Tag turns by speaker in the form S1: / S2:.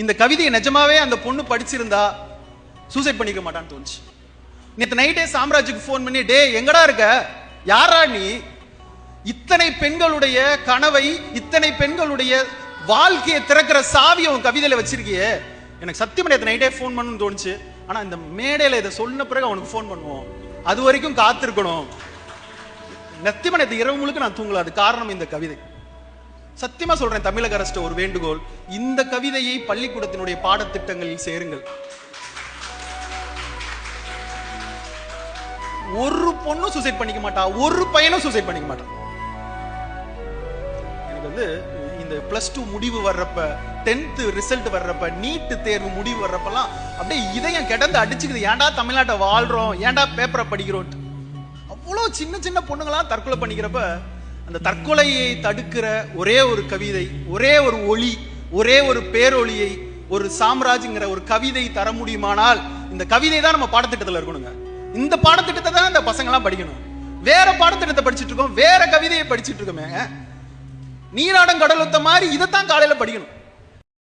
S1: இந்த கவிதையை நிஜமாவே அந்த பொண்ணு படிச்சிருந்தா சூசைட் பண்ணிக்க மாட்டான்னு தோணுச்சு. நேற்று நைட்டே சாம்ராஜுக்கு ஃபோன் பண்ணி டே எங்கடா இருக்க? யாரா நீ? இத்தனை பெண்களுடைய கனவை இத்தனை பெண்களுடைய வாழ்க்கையை திறக்கிற சாவி உன் கவிதையில வச்சிருக்கியே. எனக்கு சத்தியம் நேற்று நைட்டே ஃபோன் பண்ணணும்னு தோணுச்சு. ஆனா இந்த மேடையில இதை சொன்ன பிறகு அவனுக்கு ஃபோன் பண்ணுவோம். அது வரைக்கும் காத்திருக்கணும். நத்தியமா நேத்து இரவு முழுக்க நான் தூங்கல. அது காரணம் இந்த கவிதை. சத்தியமா சொல்றேன் தமிழக அரசு ஒரு வேண்டுகோள். இந்த கவிதையை பள்ளிக்கூடத்தினுடைய பாடத்திட்டங்களில் சேருங்கள். ஒரு பொண்ணும் சூசைட் பண்ணிக்க மாட்டா ஒரு பையனும் சூசைட் பண்ணிக்க மாட்டான் எனக்கு வந்து இந்த பிளஸ் டூ முடிவு வர்றப்ப டென்த் ரிசல்ட் வர்றப்ப நீட்டு தேர்வு முடிவு வர்றப்பெல்லாம் அப்படியே இதயம் கிடந்து அடிச்சுக்குது. ஏன்டா தமிழ்நாட்டை வாழ்றோம்? ஏன்டா பேப்பரை படிக்கிறோம் அவ்வளோ சின்ன சின்ன பொண்ணுங்களாம் தற்கொலை பண்ணிக்கிறப்ப அந்த தற்கொலையை தடுக்கிற ஒரே ஒரு கவிதை ஒரே ஒரு ஒளி ஒரே ஒரு பேரொளியை ஒரு சாம்ராஜ்ங்கிற ஒரு கவிதை தர முடியுமானால் இந்த கவிதை தான் நம்ம பாடத்திட்டத்தில் இருக்கணுங்க. இந்த பாடத்திட்டத்தை தான் இந்த பசங்களாம் படிக்கணும். வேற பாடத்திட்டத்தை படிச்சுட்டு இருக்கோம் வேற கவிதையை படிச்சுட்டு இருக்கோமே. நீராடம் கடலுத்த மாதிரி இதைத்தான் காலையில படிக்கணும்.